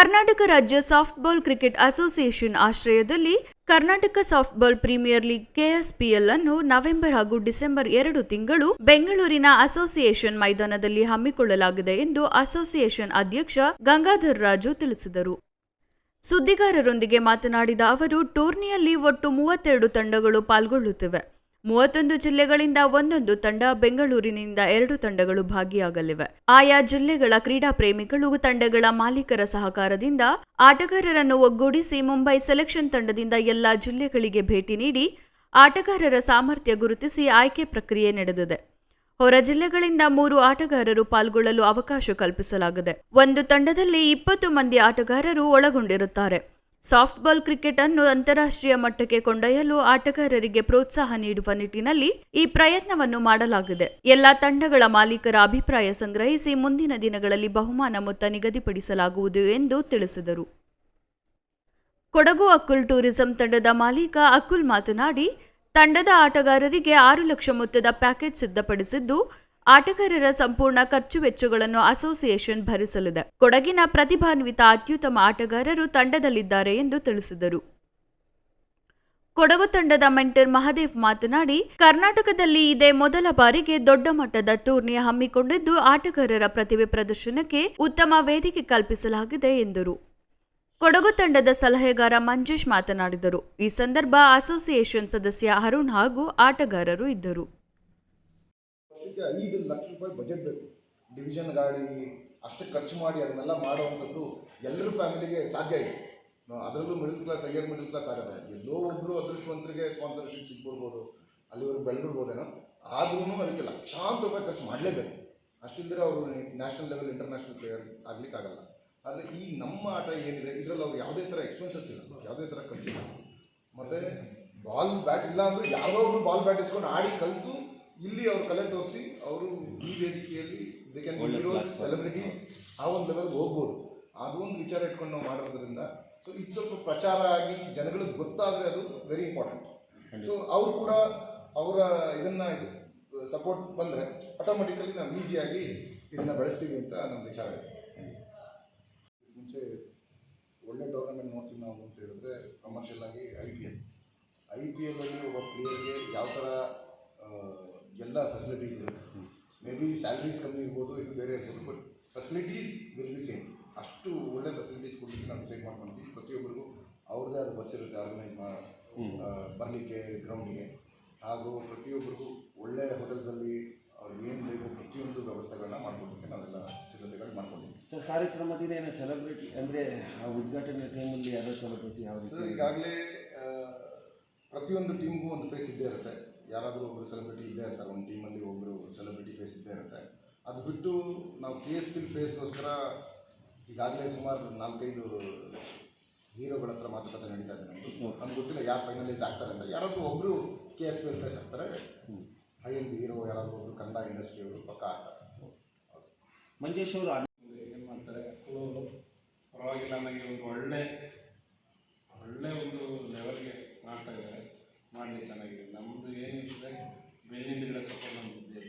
ಕರ್ನಾಟಕ ರಾಜ್ಯ softball cricket association ಆಶ್ರಯದಲ್ಲಿ Karnataka softball premier league KSPL ಅನ್ನು ನವೆಂಬರ್ ಹಾಗೂ ಡಿಸೆಂಬರ್ ಎರಡು ತಿಂಗಳು ಬೆಂಗಳೂರಿನ ಅಸೋಸಿಯೇಷನ್ ಮೈದಾನದಲ್ಲಿ ಹಮ್ಮಿಕೊಳ್ಳಲಾಗಿದೆ ಎಂದು ಅಸೋಸಿಯೇಷನ್ ಅಧ್ಯಕ್ಷ ಗಂಗಾಧರ್ ರಾಜು ತಿಳಿಸಿದರು. ಸುದ್ದಿಗಾರರೊಂದಿಗೆ ಮಾತನಾಡಿದ ಅವರು, ಟೂರ್ನಿಯಲ್ಲಿ ಒಟ್ಟು ಮೂವತ್ತೆರಡು ತಂಡಗಳು ಪಾಲ್ಗೊಳ್ಳುತ್ತಿವೆ. ಮೂವತ್ತೊಂದು ಜಿಲ್ಲೆಗಳಿಂದ ಒಂದೊಂದು ತಂಡ ಬೆಂಗಳೂರಿನಿಂದ ಎರಡು ತಂಡಗಳು ಭಾಗಿಯಾಗಲಿವೆ. ಆಯಾ ಜಿಲ್ಲೆಗಳ ಕ್ರೀಡಾ ಪ್ರೇಮಿಗಳು ತಂಡಗಳ ಮಾಲೀಕರ ಸಹಕಾರದಿಂದ ಆಟಗಾರರನ್ನು ಒಗ್ಗೂಡಿಸಿ ಮುಂಬೈ ಸೆಲೆಕ್ಷನ್ ತಂಡದಿಂದ ಎಲ್ಲಾ ಜಿಲ್ಲೆಗಳಿಗೆ ಭೇಟಿ ನೀಡಿ ಆಟಗಾರರ ಸಾಮರ್ಥ್ಯ ಗುರುತಿಸಿ ಆಯ್ಕೆ ಪ್ರಕ್ರಿಯೆ ನಡೆದಿದೆ. ಹೊರ ಜಿಲ್ಲೆಗಳಿಂದ ಮೂರು ಆಟಗಾರರು ಪಾಲ್ಗೊಳ್ಳಲು ಅವಕಾಶ ಕಲ್ಪಿಸಲಾಗಿದೆ. ಒಂದು ತಂಡದಲ್ಲಿ ಇಪ್ಪತ್ತು ಮಂದಿ ಆಟಗಾರರು ಒಳಗೊಂಡಿರುತ್ತಾರೆ. ಸಾಫ್ಟ್ಬಾಲ್ ಕ್ರಿಕೆಟ್ ಅನ್ನು ಅಂತಾರಾಷ್ಟ್ರೀಯ ಮಟ್ಟಕ್ಕೆ ಕೊಂಡೊಯ್ಯಲು ಆಟಗಾರರಿಗೆ ಪ್ರೋತ್ಸಾಹ ನೀಡುವ ನಿಟ್ಟಿನಲ್ಲಿ ಈ ಪ್ರಯತ್ನವನ್ನು ಮಾಡಲಾಗಿದೆ. ಎಲ್ಲಾ ತಂಡಗಳ ಮಾಲೀಕರ ಅಭಿಪ್ರಾಯ ಸಂಗ್ರಹಿಸಿ ಮುಂದಿನ ದಿನಗಳಲ್ಲಿ ಬಹುಮಾನ ಮೊತ್ತ ನಿಗದಿಪಡಿಸಲಾಗುವುದು ಎಂದು ತಿಳಿಸಿದರು. ಕೊಡಗು ಅಕ್ಕುಲ್ ಟೂರಿಸಂ ತಂಡದ ಮಾಲೀಕ ಅಕ್ಕುಲ್ ಮಾತನಾಡಿ, ತಂಡದ ಆಟಗಾರರಿಗೆ ಆರು ಲಕ್ಷ ಮೊತ್ತದ ಪ್ಯಾಕೇಜ್ ಸಿದ್ಧಪಡಿಸಿದ್ದು ಆಟಗಾರರ ಸಂಪೂರ್ಣ ಖರ್ಚು ವೆಚ್ಚಗಳನ್ನು ಅಸೋಸಿಯೇಷನ್ ಭರಿಸಲಿದೆ. ಕೊಡಗಿನ ಪ್ರತಿಭಾನ್ವಿತ ಅತ್ಯುತ್ತಮ ಆಟಗಾರರು ತಂಡದಲ್ಲಿದ್ದಾರೆ ಎಂದು ತಿಳಿಸಿದರು. ಕೊಡಗು ತಂಡದ ಮೆಂಟರ್ ಮಹದೇವ್ ಮಾತನಾಡಿ, ಕರ್ನಾಟಕದಲ್ಲಿ ಇದೇ ಮೊದಲ ಬಾರಿಗೆ ದೊಡ್ಡ ಮಟ್ಟದ ಟೂರ್ನಿ ಹಮ್ಮಿಕೊಂಡಿದ್ದು ಆಟಗಾರರ ಪ್ರತಿಭೆ ಪ್ರದರ್ಶನಕ್ಕೆ ಉತ್ತಮ ವೇದಿಕೆ ಕಲ್ಪಿಸಲಾಗಿದೆ ಎಂದರು. ಕೊಡಗು ತಂಡದ ಸಲಹೆಗಾರ ಮಂಜೇಶ್ ಮಾತನಾಡಿದರು. ಈ ಸಂದರ್ಭ ಅಸೋಸಿಯೇಷನ್ ಸದಸ್ಯ ಅರುಣ್ ಹಾಗೂ ಆಟಗಾರರು ಇದ್ದರು. ವರ್ಷಕ್ಕೆ ಐದು ಲಕ್ಷ ರೂಪಾಯಿ ಬಜೆಟ್ ಬೇಕು. ಡಿವಿಷನ್ ಗಾಡಿ, ಅಷ್ಟು ಖರ್ಚು ಮಾಡಿ ಅದನ್ನೆಲ್ಲ ಮಾಡುವಂಥದ್ದು ಎಲ್ಲರ ಫ್ಯಾಮಿಲಿಗೆ ಸಾಧ್ಯ ಇದೆ. ಅದರಲ್ಲೂ middle class higher middle class ಆಗಲ್ಲ ಎಲ್ಲೋ ಒಬ್ಬರು ಅದೃಷ್ಟವಂತರಿಗೆ ಸ್ಪಾನ್ಸರ್ಶಿಪ್ ಸಿಗ್ಬಿಡ್ಬೋದು ಅಲ್ಲಿವರೆಗೂ ಬೆಳೆದಿರ್ಬೋದೇನೋ ಆದ್ರೂ ಅದಕ್ಕೆ ಲಕ್ಷಾಂತರ ರೂಪಾಯಿ ಖರ್ಚು ಮಾಡಲೇಬೇಕು. ಅಷ್ಟಿದ್ದರೆ ಅವರು ನ್ಯಾಷನಲ್ ಲೆವೆಲ್ ಇಂಟರ್ನ್ಯಾಷನಲ್ ಪ್ಲೇಯರ್ ಆಗಲಿಕ್ಕಾಗಲ್ಲ. ಆದರೆ ಈ ನಮ್ಮ ಆಟ ಏನಿದೆ, ಇದರಲ್ಲಿ ಅವ್ರು ಯಾವುದೇ ಥರ ಎಕ್ಸ್ಪೆನ್ಸಸ್ ಇಲ್ಲ. ಯಾವುದೇ ಥರ ಖರ್ಚಿಲ್ಲ ಮತ್ತು ಬಾಲ್ ಬ್ಯಾಟ್ ಇಲ್ಲ ಅಂದರೆ ಯಾರೋ ಒಬ್ರು ಬಾಲ್ ಬ್ಯಾಟ್ ಇಸ್ಕೊಂಡು ಆಡಿ ಕಲಿತು ಇಲ್ಲಿ ಅವರು ಕಲೆ ತೋರಿಸಿ ಅವರು ಈ ವೇದಿಕೆಯಲ್ಲಿ ದೇ ಕ್ಯಾನ್ ಹೀರೋಸ್ ಸೆಲೆಬ್ರಿಟೀಸ್ ಆ ಒಂದು ಲೆವೆಲ್ಗೆ ಹೋಗ್ಬೋದು. ಅದು ಒಂದು ವಿಚಾರ ಇಟ್ಕೊಂಡು ನಾವು ಮಾಡೋದ್ರಿಂದ. ಸೊ ಇದು ಸ್ವಲ್ಪ ಪ್ರಚಾರ ಆಗಿ ಜನಗಳಿಗೆ ಗೊತ್ತಾದರೆ ಅದು ವೆರಿ ಇಂಪಾರ್ಟೆಂಟ್ ಸೊ ಅವರು ಕೂಡ ಅವರ ಇದನ್ನು ಇದು ಸಪೋರ್ಟ್ ಬಂದರೆ ಆಟೋಮೆಟಿಕಲಿ ನಾವು ಈಸಿಯಾಗಿ ಇದನ್ನು ಬೆಳೆಸ್ತೀವಿ ಅಂತ ನಮ್ಮ ವಿಚಾರ ಇದೆ. ಮುಂಚೆ ಒಳ್ಳೆ ಟೂರ್ನಮೆಂಟ್ ನೋಡ್ತೀವಿ ನಾವು ಅಂತ ಹೇಳಿದ್ರೆ ಕಮರ್ಷಿಯಲ್ ಆಗಿ I P L I P L ಅಲ್ಲಿ ಒಬ್ಬ ಪ್ಲೇಯರ್ಗೆ ಯಾವ ಥರ ಎಲ್ಲ ಫೆಸಿಲಿಟೀಸ್ ಇದೆ ಮೇ ಬಿ ಸ್ಯಾಲ್ರೀಸ್ ಕಮ್ಮಿ ಇರ್ಬೋದು ಇದು ಬೇರೆ ಇರ್ಬೋದು but facilities will be same ಅಷ್ಟು ಒಳ್ಳೆ ಫೆಸಿಲಿಟೀಸ್ ಕೊಡಲಿಕ್ಕೆ ನಾವು ಡಿಸೈಡ್ ಮಾಡ್ಕೊಂಡಿದ್ದೀವಿ ಪ್ರತಿಯೊಬ್ಬರಿಗೂ ಅವ್ರದ್ದೇ ಆದ ಬಸ್ ಇರುತ್ತೆ ಆರ್ಗನೈಸ್ ಮಾ ಬರಲಿಕ್ಕೆ ಗ್ರೌಂಡಿಗೆ ಹಾಗೂ ಪ್ರತಿಯೊಬ್ಬರಿಗೂ ಒಳ್ಳೆ ಹೋಟೆಲ್ಸಲ್ಲಿ ಅವ್ರಿಗೆ ಏನು ಬೇಕು ಪ್ರತಿಯೊಂದು ವ್ಯವಸ್ಥೆಗಳನ್ನ ಮಾಡ್ಕೊಡಲಿಕ್ಕೆ ನಾವೆಲ್ಲ ಸಿದ್ಧತೆಗಳು ಮಾಡ್ಕೊಂಡಿದ್ದೀವಿ ಸರ್ ಕಾರ್ಯಕ್ರಮದಿಂದ ಏನೋ ಸೆಲೆಬ್ರಿಟಿ ಅಂದರೆ ಆ ಉದ್ಘಾಟನೆ ಟೈಮಲ್ಲಿ ಯಾರೋ ಸೆಲೆಬ್ರಿಟಿ ಯಾವ ಸರ್ ಈಗಾಗಲೇ ಪ್ರತಿಯೊಂದು ಟೀಮ್ಗೂ ಒಂದು ಫೇಸ್ ಇದ್ದೇ ಇರುತ್ತೆ. ಯಾರಾದರೂ ಒಬ್ಬರು ಸೆಲೆಬ್ರಿಟಿ ಇದ್ದೇ ಇರ್ತಾರೆ ಒಂದು ಟೀಮಲ್ಲಿ ಒಬ್ಬರು ಸೆಲೆಬ್ರಿಟಿ ಫೇಸ್ ಇದ್ದೇ ಇರುತ್ತೆ. ಅದು ಬಿಟ್ಟು ನಾವು ಕೆ ಎಸ್ ಪಿಲ್ ಫೇಸ್ಗೋಸ್ಕರ ಈಗಾಗಲೇ ಸುಮಾರು ನಾಲ್ಕೈದು ಹೀರೋಗಳ ಹತ್ರ ಮಾತುಕತೆ ನಡೀತಾ ಇದೆ ನಮ್ಮದು ನಮ್ಗೆ ಗೊತ್ತಿಲ್ಲ ಯಾರು ಫೈನಲೈಸ್ ಆಗ್ತಾರೆ ಅಂತ. ಯಾರಾದರೂ ಒಬ್ಬರು ಕೆ ಎಸ್ ಪಿ ಫೇಸ್ ಆಗ್ತಾರೆ ಹೈ ಎಂಡ್ ಹೀರೋ ಯಾರಾದರೂ ಒಬ್ಬರು ಕನ್ನಡ ಇಂಡಸ್ಟ್ರಿಯವರು ಪಕ್ಕ ಆಗ್ತಾರೆ. ಮಂಜೇಶ್ ಅವರು ಏನು ಮಾಡ್ತಾರೆ ಅವರು ಪರವಾಗಿಲ್ಲ ನನಗೆ ಒಂದು ಒಳ್ಳೆ ಒಳ್ಳೆ ಒಂದು ಲೆವೆಲ್ಗೆ ಮಾಡ್ತಾ ಇದ್ದಾರೆ ಮಾಡಲಿ ಚೆನ್ನಾಗಿದೆ ನಮ್ಮದು ಏನಿರ್ತದೆ ಬೆನ್ನಿಂದ ಗಿಡ ಸಪೋರ್ಟ್ ಇದ್ದೇ